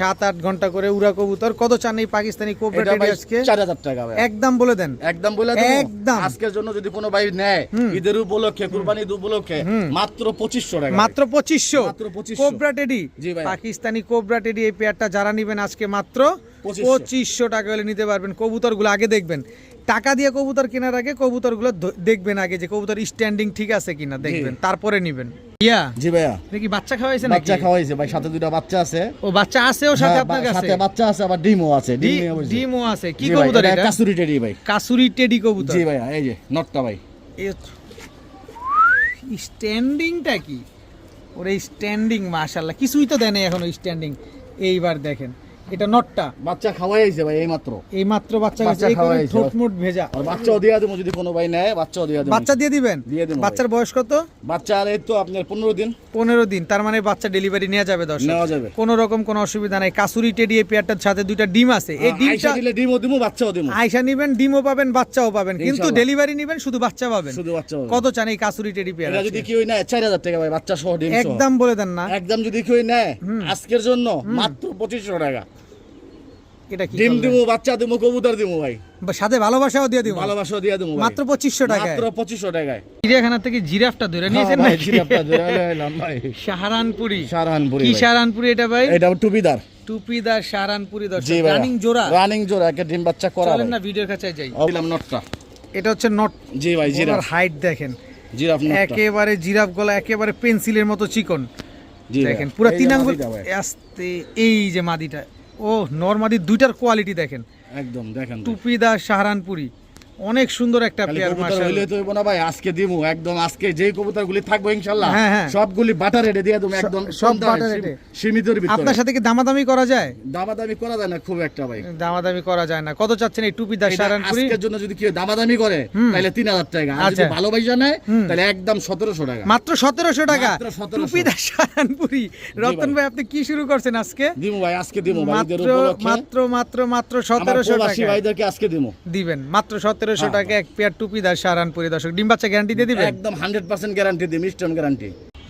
সাত আট ঘণ্টা করা উড়া কবুতর। কত চান এই পাকিস্তানি কোবরা টেডি আজকে? চার হাজার টাকা একদম বলে দেন। একদম বলে একদম। আজকের জন্য যদি কোনো ভাই নেয় ঈদের উপলক্ষে কুরবানি উপলক্ষে মাত্র পঁচিশশো টাকা। মাত্র পঁচিশশো। মাত্র 2500 cobra teddy Pakistani cobra teddy এই পেয়ারটা যারা নিবেন আজকে মাত্র 2500 পঁচিশশো। টাকা হলে নিতে পারবেন। কবুতরগুলো আগে দেখবেন। টাকা দিয়ে কবুতর কেনার আগে কবুতরগুলো দেখবেন আগে যে কবুতর স্ট্যান্ডিং ঠিক আছে কিনা দেখবেন। তারপরে নিবেন। ইয়া জি ভাইয়া। আপনি বাচ্চা খাওয়াইছেন নাকি? বাচ্চা খাওয়াইছে ভাই সাথে দুটো বাচ্চা আছে। ও বাচ্চা আছেও সাথে আপনার কাছে? সাথে বাচ্চা আছে আবার ডিমও আছে। ডিম ডি- নিয়ে বসেছে। ডিমও আছে। কি কবুতর এটা এটা? কাসুরি টেডি ভাই। কাসুরি টেডি কবুতর। জি ভাইয়া এই যে নটটা ভাই। স্ট্যান্ডিংটা কি? ওর এই স্ট্যান্ডিং কিছুই তো দেয় না এখন স্ট্যান্ডিং এইবার দেখেন। এটা নটটা। বাচ্চা খাওয়াই আইছে ভাই এই মাত্র এই মাত্র বাচ্চা গেছে। ঠোঁট মোট ভেজা। আর দিয়ে দেবো যদি কোনো ভাই নেয় দিয়ে দেবো। বাচ্চা দিয়ে দিবেন? দিয়ে দিবো বাচ্চার বয়স কত? বাচ্চা এই তো আপনার পনেরো দিন। পনেরো দিন তার মানে বাচ্চা ডেলিভারি নেওয়া যাবে দর্শক। নেওয়া যাবে। কোনো রকম কোনো অসুবিধা নাই। কাসুরি টেডি এই পেয়ারটার সাথে দুইটা ডিম আছে। এই আইসা ডিমটা দিলে ডিমও দিমু বাচ্চাও দিমু। আয়সা নিবেন ডিমও পাবেন বাচ্চাও পাবেন। কিন্তু ডেলিভারি নিবেন শুধু বাচ্চা পাবেন। শুধু বাচ্চা। কত চান এই কাসুরি টেডি পেয়ার এটা যদি কেউ নেয় চার হাজার টাকা ভাই বাচ্চা সহ ডিম সহ একদম বলে দেন না। একদম যদি কেউ নেয় আজকের জন্য মাত্র পঁচিশশো টাকা। এটা কি ডিম দিমু বাচ্চা দিমু কবুতর দিমু ভাই। সাথে ভালোবাসাও দিয়ে দিব। ভালোবাসা দিয়ে দিমু মাত্র পঁচিশশো টাকায়। মাত্র টাকায়। চিড়িয়াখানা থেকে জিরাফটা ধরে নিয়েছেন হ্যাঁ ভাই, জিরাফটা ধরে এলাম ভাই। সাহারানপুরি। কি সাহারানপুরি এটা ভাই? এটা টুপিদার। টুপিদার সাহারানপুরি দর্শক রানিং জোড়া। রানিং জোড়া একটা ডিম বাচ্চা করা চলেন না ভিডিওর কাছে যাই। দিলাম নটটা। এটা হচ্ছে নট। জি ভাই জিরাফ। হাইট দেখেন। জিরাফ নটটা। একেবারে জিরাফ গলা একেবারে পেন্সিলের মতো চিকন। দেখেন পুরো তিন আঙ্গুল আস্তে এই যে মাদিটা। ও নরমাদি দুইটার কোয়ালিটি দেখেন। একদম দেখেন টুপিদা সাহারানপুরি অনেক সুন্দর একটা পেয়ার কবুতর হইলে তো না ভাই আজকে দিমু একদম আজকে যেই কবুতরগুলি থাকব ইনশাআল্লাহ হ্যাঁ, হ্যাঁ। সবগুলি বাটার রেটে দিয়ে দেবো একদম সব rate এ। সীমিতর ভিতরে। আপনার সাথে কি দামাদামি করা যায়? দামাদামি করা যায় না খুব একটা ভাই। দামাদামি করা যায় না। কত চাচ্ছেন এই টুপিদার এটা সাহারানপুরি আজকের জন্য যদি কেউ দামাদামি করে তাহলে তিন হাজার টাকা। আর যদি আচ্ছা। ভালোবাসা নেয় তাহলে একদম সতেরোশো টাকা। মাত্র সতেরোশো টাকা? মাত্র 1700 টুপিদার রতন ভাই আপনি কি শুরু করছেন আজকে? দিমু ভাই আজকে দিমু ভাই ঈদের মাত্র উপলক্ষে। মাত্র মাত্র মাত্র আমার সতেরোশো প্রবাসী টাকা ভাইদেরকে আজকে দিমু। দিবেন মাত্র সতেরোশো হ্যাঁ, টাকা এক পেয়ার টুপিদার সাহারানপুরি। দর্শক ডিম বাচ্চা গ্যারান্টি দিয়ে দিবে একদম হান্ড্রেড পার্সেন্ট গ্যারান্টি দিই মিষ্টন গ্যারান্টি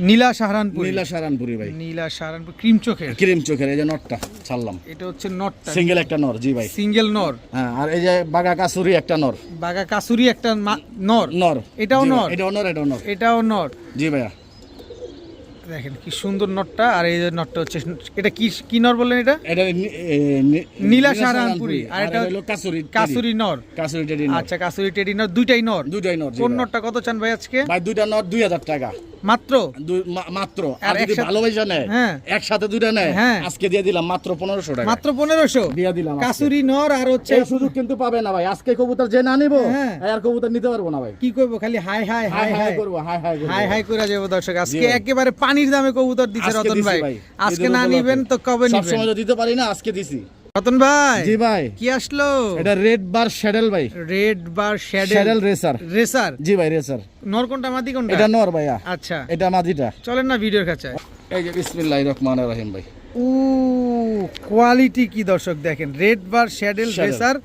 নীলা সাহারানপুর? নীলা সাহারানপুরি ভাই। নীলা সাহারানপুর ক্রিম চোখের? ক্রিম চোখের এই যে নটটা ছাড়লাম। এটা হচ্ছে নটটা। সিঙ্গেল একটা নর জি ভাই। সিঙ্গেল নর? হ্যাঁ আর এই যে বাগা কাসুরি একটা নর। বাগা কাসুরি একটা নর? নর এটাও নর? এটাও নর এটাও নর। এটাও নর? জি ভাইয়া। দেখেন কি সুন্দর নটটা আর এই যে নটটা হচ্ছে এটা কি কি নর বললেন এটা? এটা নীলা সাহারানপুরি আর এটা হলো কাসুরি কাসুরি নর। কাসুরি টেডি নর। আচ্ছা কাসুরি টেডি নর দুইটাই নর। দুইটাই নর কোন। নটটা কত চান ভাই আজকে? ভাই দুইটা নর দুই হাজার টাকা। মাত্র? মাত্র। আর যদি ভালোবাসা নেয় হ্যাঁ। একসাথে দুইটা নেয় হ্যাঁ। আজকে দিয়ে দিলাম মাত্র পনেরোশো টাকা। মাত্র পনেরোশো? দিয়ে দিলাম কাসুরি নর আর হচ্ছে এই সুযোগ কিন্তু পাবে না ভাই। আজকে কবুতর যে না নিবো হ্যাঁ। আর কবুতর নিতে পারব না ভাই। কি করব? খালি হাই হাই হাই হাই করব হাই হাই হাই হাই করে যাব দর্শক। আজকে একেবারে পানির দামে কবুতর দিচ্ছে রতন ভাই। আজকে না নিবেন তো কবে নিবেন? সময় দিতে পারি না আজকে দিছি। রতন ভাই জি ভাই। কি আসলো? এটা রেড বার শ্যাডেল ভাই। Red bar saddle. Saddle racer. Racer? জি ভাই রেসার। নর কোনটা মাদি কোনটা? এটা নর ভাইয়া। আচ্ছা। এটা মাদিটা। চলেন না ভিডিওর কাছে। এই যে বিসমিল্লাহ রহমান রহিম ভাই। ও কোয়ালিটি কি দর্শক দেখেন? Red bar শ্যাডেল। রেসার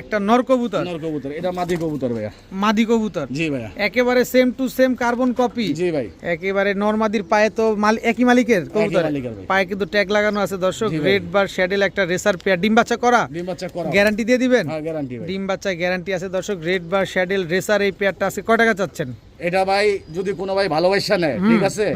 একটা নর কবুতর। নর কবুতর এটা মাদি কবুতর ভাইয়া। মাদি কবুতর। জি ভাইয়া। একেবারে same to same carbon copy জি ভাই। একেবারে নরমাদির পায়ে তো মাল একই মালিকের কবুতর। পায়ে কিন্তু ট্যাগ লাগানো আছে দর্শক। রেড বার শ্যাডেল একটা রেসার পেয়ার ডিম বাচ্চা করা? ডিম বাচ্চা করা। গ্যারান্টি দিয়ে দিবেন? হ্যাঁ গ্যারান্টি ডিম বাচ্চা গ্যারান্টি আছে দর্শক। রেড বার শ্যাডেল রেসার এই পেয়ারটা আছে। কয় টাকা চাচ্ছেন? এটা ভাই যদি কোনো ভাই ভালোবাসা নেয় ঠিক আছে?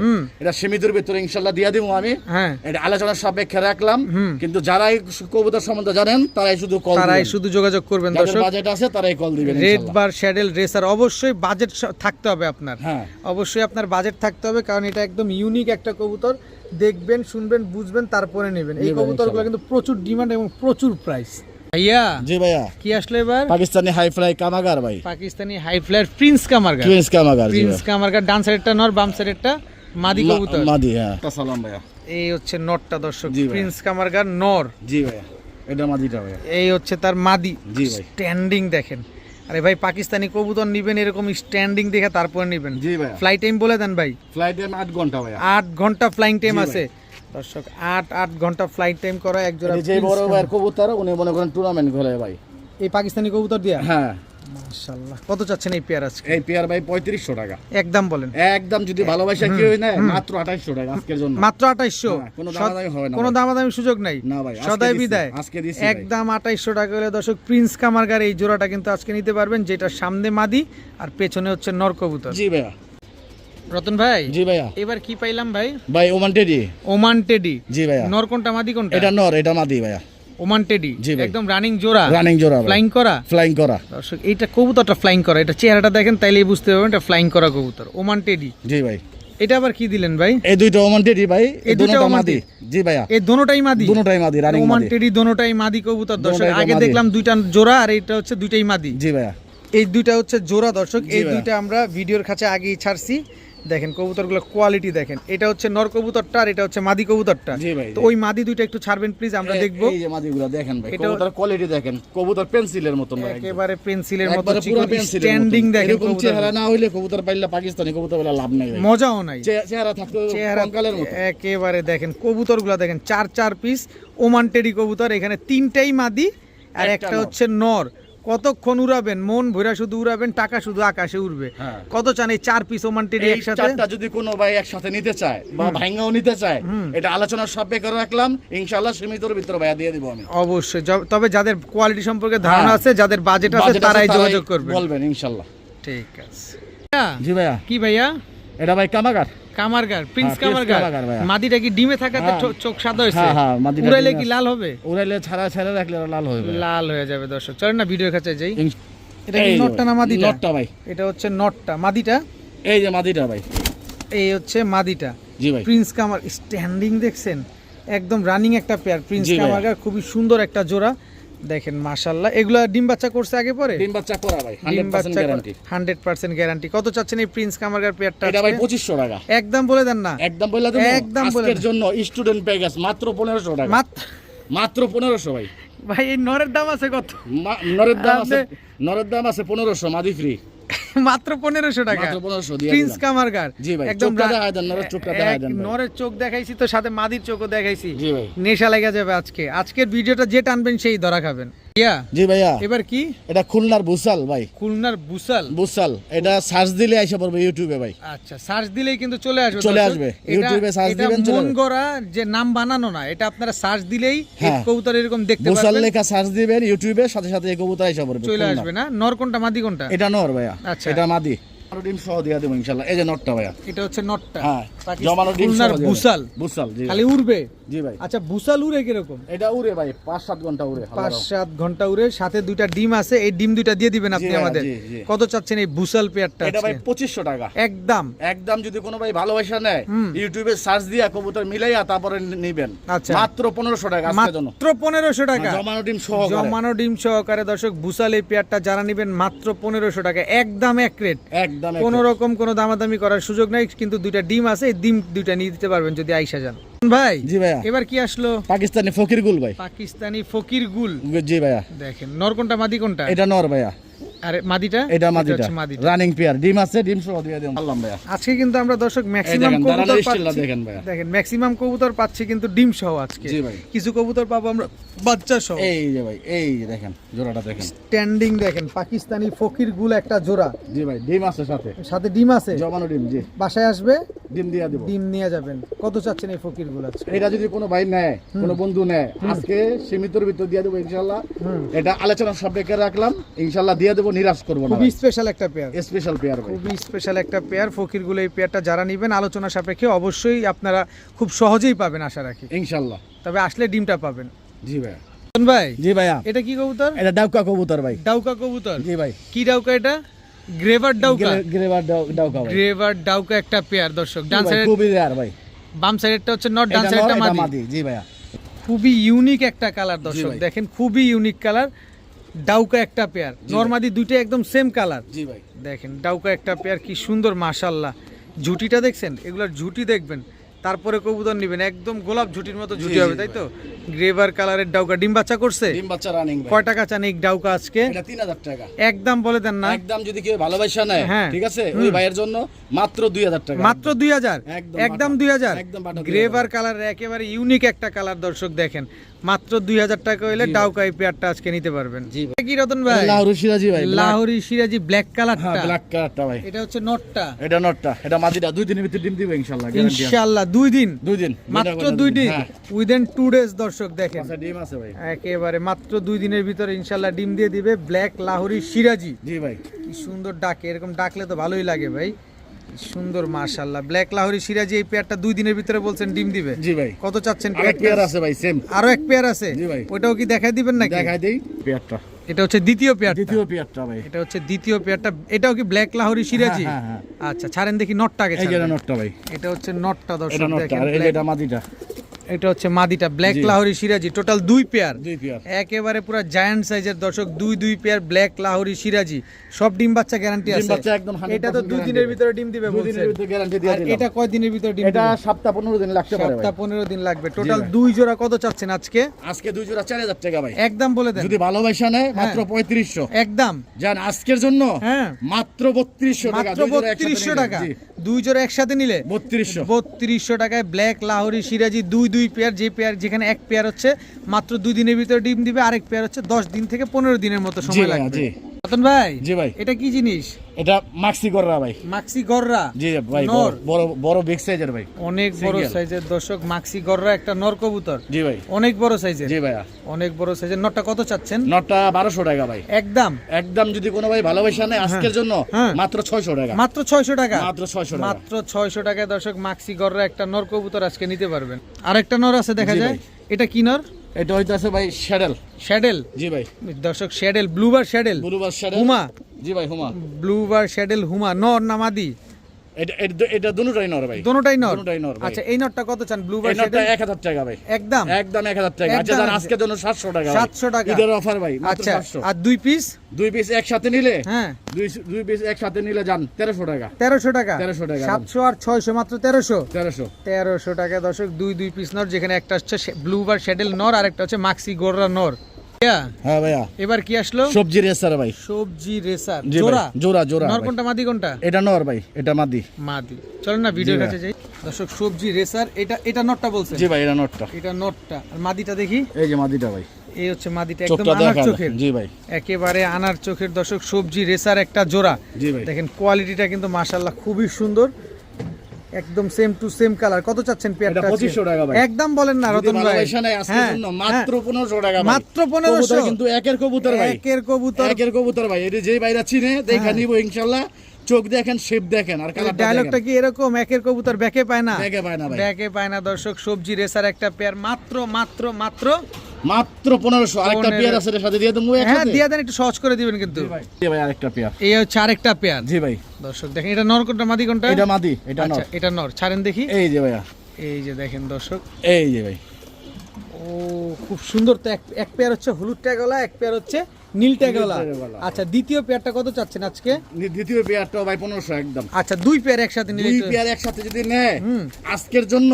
এটা সীমিতের ভিতরে ইনশাল্লাহ দিয়ে দিব আমি। হ্যাঁ। এটা আলোচনার সাপেক্ষে রাখলাম। কিন্তু যারাই কবুতর সম্বন্ধে জানেন তারাই শুধু কল তারাই শুধু যোগাযোগ করবেন দর্শক। বাজেট আছে তারাই কল দিবেন রেড। বার শ্যাডেল রেসার অবশ্যই বাজেট থাকতে হবে আপনার। হ্যাঁ। অবশ্যই আপনার বাজেট থাকতে হবে কারণ এটা একদম ইউনিক একটা কবুতর। দেখবেন শুনবেন বুঝবেন তারপরে নেবেন। এই কবুতরগুলো কিন্তু প্রচুর ডিমান্ড এবং প্রচুর প্রাইস ভাইয়া জি ভাইয়া। কি আসলো এবার? পাকিস্তানি হাই ফ্লাই কামাগার ভাই। পাকিস্তানি হাই ফ্লায়ার প্রিন্স কামারগা টুইন্স কামাগার প্রিন্স কামারগা ডান সাইডটা নর বাম সাইডটা মাদি কবুতর। মাদি হ্যাঁ। সালাম ভাইয়া। এই হচ্ছে নরটা দর্শক প্রিন্স কামারগা নর। জি ভাইয়া। এটা মাদিটা ভাইয়া। এই হচ্ছে তার মাদি। জি ভাই। স্ট্যান্ডিং দেখেন। আরে ভাই পাকিস্তানি কবুতর নিবেন এরকম স্ট্যান্ডিং দেখে তারপরে নিবেন। জি ভাইয়া। ফ্লাইট টাইম বলে দেন ভাই। ফ্লাইট টাইম আট ঘণ্টা ভাইয়া। আট ঘণ্টা ফ্লাইং টাইম আছে। দর্শক আট আট ঘণ্টা ফ্লাইট টাইম করা এক জোড়া যে বড় ভাইয়ের কবুতর উনি মনে করেন টুর্নামেন্ট খেলে ভাই। এই পাকিস্তানি কবুতর দিয়া? হ্যাঁ। মাশাআল্লাহ। কত চাচ্ছেন এই পেয়ার আজকে? এই পেয়ার ভাই পঁয়ত্রিশশো টাকা। একদম বলেন। একদম যদি ভালোবাসা কেউ নেয় মাত্র আঠাইশশো টাকা আজকের জন্য। মাত্র আঠাইশশো? হ্যাঁ, কোনো দামাদামি হবে না কোনো দামাদামি সুযোগ নাই। না ভাই, সদাই বিদায়। আজকে দিছি একদম আঠাইশশো টাকা হলে দর্শক প্রিন্স কামারগার এই জোড়াটা কিন্তু আজকে নিতে পারবেন যেটা সামনে মাদি আর পেছনে হচ্ছে নর কবুতর। জি ভাইয়া। রতন ভাই জি ভাইয়া। এবার কি পাইলাম ভাই? ভাই ওমান টেডি। Oman teddy. জি ভাইয়া। নর কোনটা মাদি কোনটা? এটা নর এটা মাদি ভাইয়া। Oman teddy. একদম রানিং জোড়া। রানিং জোড়া ফ্লাইং করা? ফ্লাইং করা। দর্শক এইটা কবুতরটা ফ্লাইং করা। এটা চেহারাটা দেখেন তাইলেই বুঝতে পারবেন এটা ফ্লাইং করা কবুতর। Oman teddy. জি ভাই। এটা আবার কি দিলেন ভাই? এই দুইটা ওমান টেডি ভাই এই দুটো মাদি। জি ভাইয়া। এই দোনোটাই মাদি? দুটোটাই মাদি রানিং ওমান টেডি দোনোটাই মাদি কবুতর। দর্শক আগে দেখলাম দুইটা জোড়া আর এইটা হচ্ছে দুইটাই মাদি। জি ভাইয়া। এই দুইটা হচ্ছে জোড়া দর্শক এই দুইটা আমরা ভিডিওর কাছে আগেই ছাড়ছি। দেখেন কবুতরগুলো কোয়ালিটি দেখেন। এটা হচ্ছে নর কবুতরটা আর এটা হচ্ছে মাদি কবুতরটা তো ওই মাদি দুইটা একটু ছাড়বেন প্লিজ আমরা দেখব। এই যে মাদিগুলো দেখেন ভাই কবুতর কোয়ালিটি দেখেন কবুতর পেন্সিলের ভাই একেবারে পেন্সিলের মতো স্ট্যান্ডিং দেখেন এরকম কবুতর চেহারা না হইলে কবুতর পাইলে পাকিস্তানি কবুতর বলে লাভ নাই মজাও নাই। চেহারা থাকতো কঙ্কালের মতো। একেবারে দেখেন কবুতরগুলো দেখেন চার চার পিস ওমান টেডি কবুতর এখানে তিনটাই মাদি আর একটা হচ্ছে নর। কতক্ষণ উড়াবেন? মন ভৈরা শুধু উড়াবেন টাকা শুধু আকাশে উড়বে। হ্যাঁ। কত চান এই চার পিস ওমান টেডি একসাথে? যদি কোনো ভাই একসাথে নিতে চায় বা ভাঙ্গাও নিতে চায় এটা আলোচনার সাপে করে রাখলাম। ইনশাআল্লাহ সীমিতর ভিতরে ভাইয়া দিয়ে দিব আমি। অবশ্যই। তবে যাদের কোয়ালিটি সম্পর্কে ধারণা হ্যাঁ। আছে যাদের বাজেট আছে তারাই যোগাযোগ করবে বলবেন ইনশাআল্লাহ। ঠিক আছে। জি ভাইয়া। কি ভাইয়া? এটা ভাই কামাগার। কামারগার প্রিন্স হ্যাঁ, কামারগার কামারগার মাদিটা কি ডিমে থাকাতে হ্যাঁ। চোখ সাদা হয়েছে? হ্যাঁ, মাদিটা উড়াইলে কি লাল হবে? উড়াইলে ছাড়া ছেড়ে রাখলে লাল লাল যাবে দর্শক। চলেন না ভিডিওর কাছে যাই। এটা কি নটটা না মাদিটা? নটটা ভাই। এটা হচ্ছে নটটা। মাদিটা? এই যে মাদিটা ভাই। এই হচ্ছে মাদিটা। জি ভাই। প্রিন্স কামার স্ট্যান্ডিং দেখছেন? একদম রানিং একটা পেয়ার প্রিন্স কামারগার খুবই সুন্দর একটা জোড়া। দেখেন মাশাল্লাহ এগুলো ডিম বাচ্চা করছে আগে পরে? ডিম বাচ্চা করা ভাই 100% গ্যারান্টি হান্ড্রেড পার্সেন্ট গ্যারান্টি কত চাচ্ছেন এই প্রিন্স কামারগার পেয়ারটা এটা ভাই 2500 টাকা। একদম বলে দেন না। একদম বলে দেন একদম বলে আজকের জন্য স্টুডেন্ট প্যাকেজ মাত্র 1500 টাকা। মাত্র মাত্র 1500 ভাই। ভাই এই নরের দাম আছে কত? নরের দাম আছে নরের দাম আছে 1500 মাদি ফ্রি মাত্র পনেরোশো টাকা। মাত্র 1500 দিয়ে প্রিন্স। কামারগার। একদম নরের চোখ দেখাইছি তো সাথে মাদির চোখও দেখাইছি। নেশা লেগে যাবে আজকে। আজকের ভিডিওটা যে টানবেন সেই ধরা খাবেন। জি ভাইয়া। এবার কি? এটা খুলনার বুসাল ভাই। খুলনার বুসাল? বুসাল। এটা সার্চ দিলে আইসা পড়বে ইউটিউবে ভাই। আচ্ছা সার্চ দিলেই কিন্তু চলে আসবে চলে আসবে। ইউটিউবে search দিবেন, চলে মন গড়া যে নাম বানানো না এটা আপনারা সার্চ দিলেই হ্যাঁ। কবুতর এরকম দেখতে বুসাল লেখা সার্চ দিবেন ইউটিউবে সাথে সাথে এই কবুতর আইসা পড়বে চলে আসবে না? নর কোনটা মাদি কোনটা? এটা নর ভাইয়া। আচ্ছা। এটা মাদি। আরও ডিম সহ দিয়ে দেবো ইনশাআল্লাহ এই যে নটটা ভাইয়া। এটা হচ্ছে নটটা হ্যাঁ। জমানো ডিম খুলনার বুসাল বুসাল জি খালি উড়বে? জি ভাই। আচ্ছা বুসাল উড়ে কীরকম? এটা উড়ে ভাই পাঁচ সাত ঘণ্টা উড়ে পাঁচ সাত ঘণ্টা উড়ে সাথে দুইটা ডিম আছে এই ডিম দুইটা দিয়ে দিবেন আপনি আমাদের। জি, জি। কত চাচ্ছেন এই বুসাল পেয়ারটা এটা ভাই আজকে? পঁচিশশো টাকা। একদম। একদম যদি কোনো ভাই ভালোবাসা নেয় ইউটিউবে সার্চ দিয়া কবুতর মিলাইয়া তারপরে নিবেন। আচ্ছা। মাত্র টাকা আজকের জন্য। মাত্র টাকা। জমানো ডিম সহ জমানো ডিম সহকারে দর্শক বুসাল এই পেয়ারটা যারা নিবেন মাত্র পনেরোশো টাকা। একদম এক রেট। একদম কোনো রকম কোনো দামাদামি করার সুযোগ নাই কিন্তু দুইটা ডিম আছে ডিম দুইটা নিয়ে দিতে পারবেন যদি আইসা যান। ভাই? জি ভাইয়া। এবার কি আসলো? পাকিস্তানি ফকির গুল ভাই। পাকিস্তানি ফকির গুল। জি ভাইয়া। দেখেন নর কোনটা মাদি কোনটা? এটা নর ভাইয়া। আরে মাদিটা? এটা মাদিটা। রানিং পেয়ার ডিম আছে ডিম সহ দিয়ে দিলাম আল্লাহ ভাইয়া। আজকে কিন্তু আমরা দর্শক ম্যাক্সিমাম কবুতর পাচ্ছি। দেখেন ভাইয়া। দেখেন ম্যাক্সিমাম কবুতর পাচ্ছি কিন্তু ডিম সহ আজকে। জি ভাই। কিছু কবুতর পাবো আমরা বাচ্চা সহ। এই যে ভাই এই যে দেখেন জোড়াটা দেখেন। স্ট্যান্ডিং দেখেন পাকিস্তানি ফকির গুল একটা জোড়া। জি ভাই ডিম আছে সাথে। সাথে ডিম আছে? জমানো ডিম জি। বাসায় আসবে? ডিম দিয়া দিব। ডিম নিয়ে যাবেন। কত চাচ্ছেন এই ফকির গুল আজকে? এটা যদি কোনো ভাই নেয় কোনো বন্ধু নেয় আজকে সীমিতর ভিতর দিয়ে দেবো ইনশাল্লাহ এটা আলোচনার সাপেক্ষে রাখলাম। ইনশাল্লাহ দিয়ে দেবো নিরাশ করব না খুবই স্পেশাল একটা পেয়ার স্পেশাল পেয়ার খুবই স্পেশাল একটা পেয়ার ফকিরগুলো এই পেয়ারটা যারা নেবেন আলোচনা সাপেক্ষে অবশ্যই আপনারা খুব সহজেই পাবেন আশা রাখি। ইনশাল্লাহ তবে আসলে ডিমটা পাবেন। জি ভাই। ভাই জি ভাইয়া। এটা কি কবুতর? এটা ডাউকা কবুতর ভাই। ডাউকা কবুতর? জি ভাই। কি ডাউকা এটা? গ্রেভার ডাউকা? গ্রেভার ডাউকা গ্রেভার ডাউকা একটা পেয়ার দর্শক। ডান সাইড খুবই রেয়ার ভাই। বাম সাইডেরটা হচ্ছে নট ডান এটা সাইডটা মাদি। জি ভাইয়া। খুবই ইউনিক একটা কালার দর্শক। দেখেন খুবই ইউনিক কালার ডাউকা একটা পেয়ার। নরমাদি দুইটা একদম সেম কালার জি ভাই। দেখেন ডাউকা একটা পেয়ার কি সুন্দর মাশাল্লাহ ঝুটিটা দেখছেন? এগুলার ঝুটি দেখবেন। তারপরে কবুতর নেবেন। একদম গোলাপ ঝুটির মতো ঝুটি হবে তাই তো? গ্রেভার কালারের ডাউকা। ডিম বাচ্চা করছে? ডিম বাচ্চা রানিং কয় টাকা চান এই ডাউকা আজকে? এটা তিন হাজার টাকা। একদম বলে দেন না। একদম যদি কেউ ভালোবাসা নেয় হ্যাঁ। ঠিক আছে? ওই ভাইয়ের জন্য মাত্র দুই হাজার টাকা। মাত্র দুই হাজার? একদম একদম বাটা। দুই হাজার? একদম 2000 গ্রেভার কালার একেবারে ইউনিক একটা কালার দর্শক দেখেন। মাত্র দুই হাজার টাকা হইলে ডাউকা এই পেয়ারটা আজকে নিতে পারবেন। কি রতন ভাই? লাহোরি সিরাজি ভাই লাহোরি সিরাজি ব্ল্যাক হ্যাঁ কালারটা ব্ল্যাক কালারটা ভাই। এটা হচ্ছে নটটা এটা নটটা এটা মাদিটা। দুই দিনের ভিতরে ডিম দিব ইনশাআল্লাহ ইনশাআল্লাহ দুই দিন। দুই দিন। মাত্র দুই দিন। উইদিন টু ডেজ দর্শক দেখেন। আচ্ছা ডিম আছে ভাই। একেবারে মাত্র দুই দিনের ভিতরে ইনশাল্লাহ ডিম দিয়ে দিবে ব্ল্যাক লাহোরি সিরাজি। জি ভাই। কি সুন্দর ডাকে এরকম ডাকলে তো ভালোই লাগে ভাই। সুন্দর মাশাল্লাহ ব্ল্যাক লাহোরি সিরাজি এই পেয়ারটা দুই দিনের ভিতরে বলছেন ডিম দিবে? জি ভাই। কত চাচ্ছেন আরেক পেয়ার আছে ভাই সেম আরও এক পেয়ার আছে? জি ভাই। ওটাও কি দেখাই দিবেন নাকি? দেখাই দেই। পেয়ারটা। এটা হচ্ছে দ্বিতীয় পেয়ার দ্বিতীয় পেয়ারটা ভাই। এটা হচ্ছে দ্বিতীয় পেয়ারটা। এটাও কি ব্ল্যাক লাহোরি সিরাজি? হ্যাঁ, হ্যাঁ, আচ্ছা ছাড়েন দেখি নটটা এই যে। নটটা ভাই। এটা হচ্ছে নটটা এটা দর্শক নটটা দেখেন আর এই যে এটা মাদিটা এটা হচ্ছে মাদিটা ব্ল্যাক। লাহোরি সিরাজি টোটাল দুই পেয়ার দুই পেয়ার একেবারে পুরো জায়ান্ট সাইজের দর্শক দুই দুই পেয়ার ব্ল্যাক লাহোরি সিরাজি। সব ডিম বাচ্চা গ্যারান্টি আছে। বাচ্চা একদম 100% এটা তো দুই দিনের ভিতরে ডিম দিবে দুই দিনের ভিতরে গ্যারান্টি দিয়ে দিলাম। এটা কয় দিনের ভিতরে ডিম এটা সপ্তাহ পনেরো দিন লাগতে পারে সপ্তাহ পনেরো দিন লাগবে। টোটাল দুই জোড়া কত চাচ্ছেন আজকে? আজকে দুই জোড়া চার হাজার টাকা ভাই। একদম বলে দেন। যদি ভালোবাসা নেয় মাত্র হ্যাঁ। পঁয়ত্রিশশো। একদম। যান আজকের জন্য হ্যাঁ। মাত্র বত্রিশশো টাকা মাত্র বত্রিশশো টাকা। দুই জোড়া একসাথে নিলে? বত্রিশশো। বত্রিশশো টাকায় ব্ল্যাক লাহোরি সিরাজি দুই দুই পেয়ার যে পেয়ার যেখানে এক পেয়ার হচ্ছে মাত্র দুই দিনের ভিতরে ডিম দিবে আরেক পেয়ার হচ্ছে দশ দিন থেকে পনেরো দিনের মতো সময় লাগবে। রতন ভাই জি ভাই। এটা কি জিনিস? এটা মাক্সি কররা ভাই। মাক্সি গররা? জি ভাই বড়- বড় বিগ সাইজের ভাই। অনেক বড় সাইজের দর্শক মাক্সি গররা একটা নর কবুতর। জি ভাই। অনেক বড় সাইজের জি ভাইয়া। অনেক বড় সাইজের নরটা কত চাচ্ছেন? নটটা বারোশো টাকা ভাই। একদম। একদম যদি কোনো ভাই ভালোবাসা নেয় আজকের জন্য হ্যাঁ। মাত্র ছয়শো টাকা। মাত্র ছয়শো টাকা? মাত্র ছয়শো টাকা। মাত্র ছয়শো টাকায় দর্শক মাক্সি গররা একটা নর কবুতর আজকে নিতে পারবেন। আরেকটা নর আছে দেখা যায়। এটা কি নর? এটা হইতাছে ভাই শ্যাডেল। শ্যাডেল? জি ভাই। দর্শক শ্যাডেল ব্লুবার শ্যাডেল। ব্লুবার শ্যাডেল। হুমা? জি ভাই হুমা। ব্লুবার শ্যাডেল হুমা নর না মাদি এটা এটা- এটা দুটোটাই নর ভাই। দোনোটাই নর? দুটোটাই নর আচ্ছা এই নরটা কত চান? ব্লুবার এই নটটা শ্যাডেল টাকা ভাই। একদম? একদম এক হাজার টাকা। আচ্ছা জান আজকের জন্য সাতশো টাকা 700 টাকা। ঈদের অফার ভাই মাত্র আচ্ছা সাতশো। আর দুই পিস দুই পিস একসাথে নিলে? হ্যাঁ। দুই দুই পিস একসাথে নিলে যান তেরোশো টাকা। টাকা? 1300 টাকা। সাতশো আর ছয়শো মাত্র তেরোশো? তেরোশো। তেরোশো টাকা দর্শক দুই দুই পিস নর যেখানে একটা হচ্ছে ব্লুবার শ্যাডেল নর আর একটা হচ্ছে মাক্সি গোররা নর। হ্যাঁ ভাইয়া। এবার কি আসলো? সবজি রেসার ভাই। সবজি রেসার। জোড়া? জোড়া জোড়া নর কোনটা মাদি কোনটা? এটা নর ভাই এটা মাদি। মাদি। চলো না ভিডিওর কাছে যাই। দর্শক সবজি রেসার এটা এটা নটটা বলছেন? জি ভাই এটা নটটা এটা নটটা আর মাদিটা দেখি? এই যে মাদিটা ভাই। এই হচ্ছে মাদিটা একদম আনার চোখের। জি ভাই। একেবারে আনার চোখের দর্শক সবজি রেসার একটা জোড়া। জি ভাই। দেখেন কোয়ালিটিটা কিন্তু মাশাল্লাহ খুবই সুন্দর। একদম সেম টু সেম কালার কত চাচ্ছেন পেয়ারটা এটা 2500 টাকা ভাই। একদম বলেন না রতন ভাই। আজকের হ্যাঁ, জন্য হ্যাঁ। মাত্র পনেরোশো টাকা মাত্র 1500 কিন্তু একের কবুতর ভাই। একের কবুতর। একের কবুতর ভাই। এটা যে বাইরা চিনে দেখা হ্যাঁ। নিব ইনশাল্লাহ। চোখ দেখেন শেপ দেখেন আর কালারটা ডায়লগটা কি এরকম? একের কবুতর ব্যাকে পায় না? দেখে পায় না ভাই। ব্যাকে পায় না দর্শক সবজি রেসার একটা পেয়ার মাত্র মাত্র মাত্র মাত্র পনেরোশো আরেকটা পেয়ার আছে এর সাথে দিয়ে দেবো হ্যাঁ দিয়ে দেন একটু সহজ করে দিবেন কিন্তু। জি ভাই আরেকটা পেয়ার। এই হচ্ছে আরেকটা পেয়ার। জি ভাই। দর্শক দেখেন এটা নর কোনটা মাদি কোনটা? এটা মাদি এটা আচ্ছা নর। এটা নর। ছাড়েন দেখি। এই যে ভাইয়া। এই যে দেখেন দর্শক। এই যে ভাই। ও খুব সুন্দর তো এক এক পেয়ার হচ্ছে হলুদ ট্যাগলা এক পেয়ার হচ্ছে নীল ট্যাগওয়ালা। আচ্ছা দ্বিতীয় পেয়ারটা কত চাচ্ছেন আজকে? দ্বিতীয় পেয়ারটা ভাই পনেরোশো একদম। আচ্ছা দুই পেয়ার একসাথে নিলে দুই পেয়ার একসাথে যদি নেয় আজকের জন্য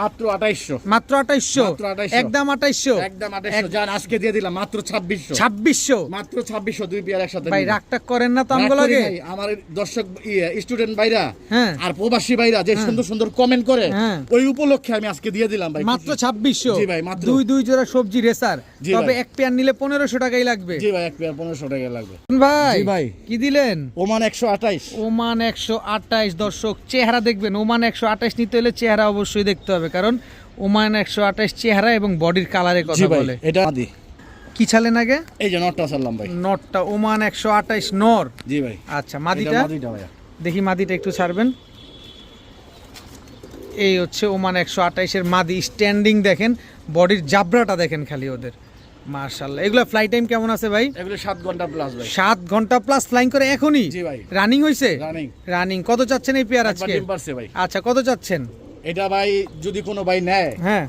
মাত্র আঠাইশশো। মাত্র আঠাইশশো? একদম আঠাইশশো? একদম আঠাইশশো। যান আজকে দিয়ে দিলাম মাত্র ছাব্বিশশো। ছাব্বিশশো? মাত্র ছাব্বিশশো দুই পেয়ার একসাথে ভাই নিলে। করেন না তো রাগ আমগো করি লাগে নাই, আমার দর্শক স্টুডেন্ট ভাইরা হ্যাঁ। আর প্রবাসী ভাইরা যে সুন্দর সুন্দর কমেন্ট করে হ্যাঁ। ওই উপলক্ষে আমি আজকে দিয়ে দিলাম ভাই। মাত্র ছাব্বিশশো? জি ভাই, মাত্র। দুই দুই জোড়া সবজি রেসার। তবে এক পেয়ার নিলে পনেরোশো টাকাই লাগবে। জি ভাই এক পেয়ার পনেরোশো টাকা লাগবে। ভাই ভাই। কি দিলেন? ওমান একশো আঠাইশ। ওমান একশো আঠাইশ দর্শক চেহারা দেখবেন ওমান একশো আঠাইশ নিতে হলে চেহারা অবশ্যই দেখতে হবে কারণ ওমান একশো আঠাইশ চেহারা এবং বডির কালারের কথা বলে। এটা মাদি কি ছালেন আগে? এই যে নটটা সারলাম ভাই। নটটা ওমান একশো আঠাইশ নর। জি ভাই। আচ্ছা মাদিটা? দেখি মাদিটা একটু ছাড়বেন। এই হচ্ছে ওমান একশো আঠাইশের মাদি। স্ট্যান্ডিং দেখেন বডির জাবরাটা দেখেন খালি ওদের। মার্শাল্লাহ এগুলো ফ্লাই টাইম কেমন আছে ভাই? এগুলো সাত ঘণ্টা প্লাস ভাই। 7 ঘণ্টা প্লাস ফ্লাইং করে এখনই? জি ভাই। রানিং হয়েছে রানিং রানিং কত চাচ্ছেন এই পেয়ার আজকে? ভাই। আচ্ছা কত চাচ্ছেন? এটা ভাই যদি কোনো ভাই নেয় হ্যাঁ।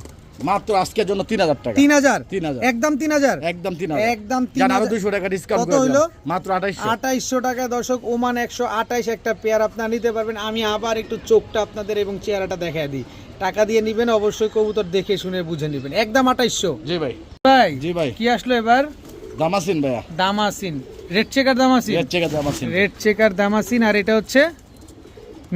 মাত্র আজকের জন্য তিন হাজার টাকা। তিন হাজার? 3000 একদম তিন হাজার? একদম তিন হাজার। একদম তিন জান আরও হাজার। টাকা ডিসকাউন্ট কত? দিলাম। মাত্র আঠাইশশো। আঠাইশশো টাকা দর্শক ওমান একশো আঠাইশ একটা পেয়ার আপনারা নিতে পারবেন। আমি আবার একটু চোখটা আপনাদের এবং চেহারাটা দেখা দিই। টাকা দিয়ে নিবেন অবশ্যই কবুতর দেখে শুনে বুঝে নিবেন। একদম আঠাইশশো। জি ভাই। ভাই জি ভাই। কি আসলো এবার? দামাসিন ভাইয়া। Damascene. Red checker damascene. Red checker damascene. Red checker damascene আর এটা হচ্ছে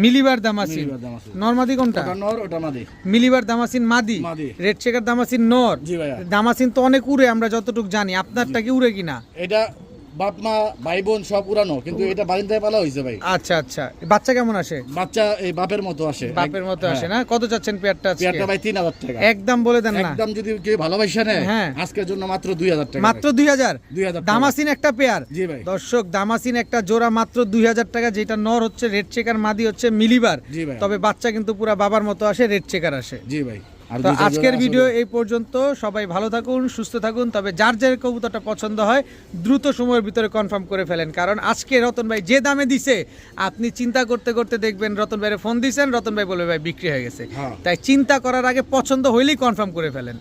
মিলিবার দামাসিন। মিলিবার কোনটা? নর ওটা মাদি। মিলিবার দামাসিন মাদি? মাদি। রেড চেকার দামাসিন নর? দামাসিন তো অনেক উড়ে আমরা যতটুকু জানি। আপনারটা কি উড়ে কিনা? এটা বাপ মা ভাই বোন সব উড়ানো কিন্তু এটা বারিন্দায় পালা হয়েছে ভাই। আচ্ছা আচ্ছা। বাচ্চা কেমন আসে? বাচ্চা এই বাপের মতো আসে। বাপের মতো হ্যাঁ। আসে না? কত চাচ্ছেন পেয়ারটা আজকে? পেয়ারটা ভাই তিন হাজার টাকা। একদম বলে দেন না। একদম যদি কেউ ভালোবাসা নেয় হ্যাঁ। আজকের জন্য মাত্র দুই হাজার টাকা। মাত্র দুই হাজার? দুই হাজার টাকা। দামাসিন একটা পেয়ার? জি ভাই। দর্শক দামাসিন একটা জোড়া মাত্র দুই হাজার টাকা যেটা নর হচ্ছে রেড চেকার মাদি হচ্ছে মিলিবার। জি ভাই। তবে বাচ্চা কিন্তু পুরা বাবার মতো আসে রেড চেকার আসে। জি ভাই। তো আজকের ভিডিও এই পর্যন্ত। সবাই ভালো থাকুন সুস্থ থাকুন তবে যার যার কবুতরটা পছন্দ হয় দ্রুত সময়ের ভিতরে কনফার্ম করে ফেলেন। কারণ আজকে রতন ভাই যে দামে দিছে আপনি চিন্তা করতে করতে দেখবেন রতন ভাইয়ের ফোন দিছেন রতন ভাই বলবে ভাই বিক্রি হয়ে গেছে। হ্যাঁ। তাই চিন্তা করার আগে পছন্দ হইলেই কনফার্ম করে ফেলেন।